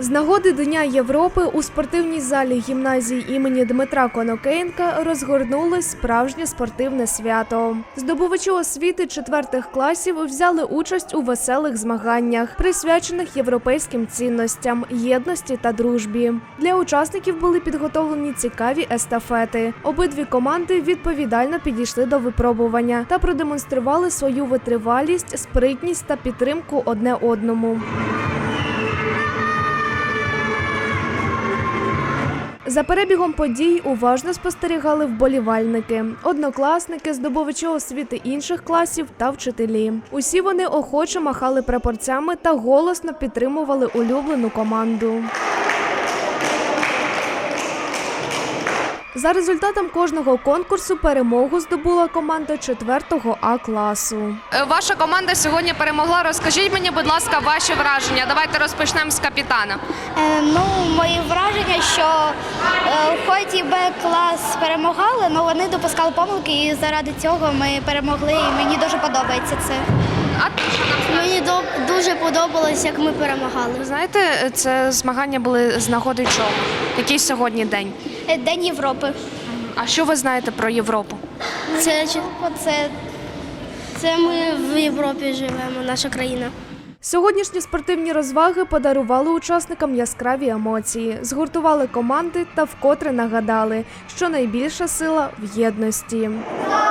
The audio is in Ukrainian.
З нагоди Дня Європи у спортивній залі гімназії імені Дмитра Конокенка розгорнулось справжнє спортивне свято. Здобувачі освіти четвертих класів взяли участь у веселих змаганнях, присвячених європейським цінностям, єдності та дружбі. Для учасників були підготовлені цікаві естафети. Обидві команди відповідально підійшли до випробування та продемонстрували свою витривалість, спритність та підтримку одне одному. За перебігом подій уважно спостерігали вболівальники, однокласники, здобувачі освіти інших класів та вчителі. Усі вони охоче махали прапорцями та голосно підтримували улюблену команду. За результатом кожного конкурсу перемогу здобула команда 4 А класу. Е, Ваша команда сьогодні перемогла. Розкажіть мені, будь ласка, ваші враження. Давайте розпочнемо з капітана. Е, Ну, мої враження, що е, хоч і Б-клас перемагали, але вони допускали помилки, і заради цього ми перемогли. І мені дуже подобається це. Дуже подобалось, як ми перемагали. Ви знаєте, це змагання були з нагоди чого? Який сьогодні день? Е, День Європи. А що ви знаєте про Європу? Це, це, це ми в Європі живемо, наша країна. Сьогоднішні спортивні розваги подарували учасникам яскраві емоції, згуртували команди та вкотре нагадали, що найбільша сила в єдності. Слава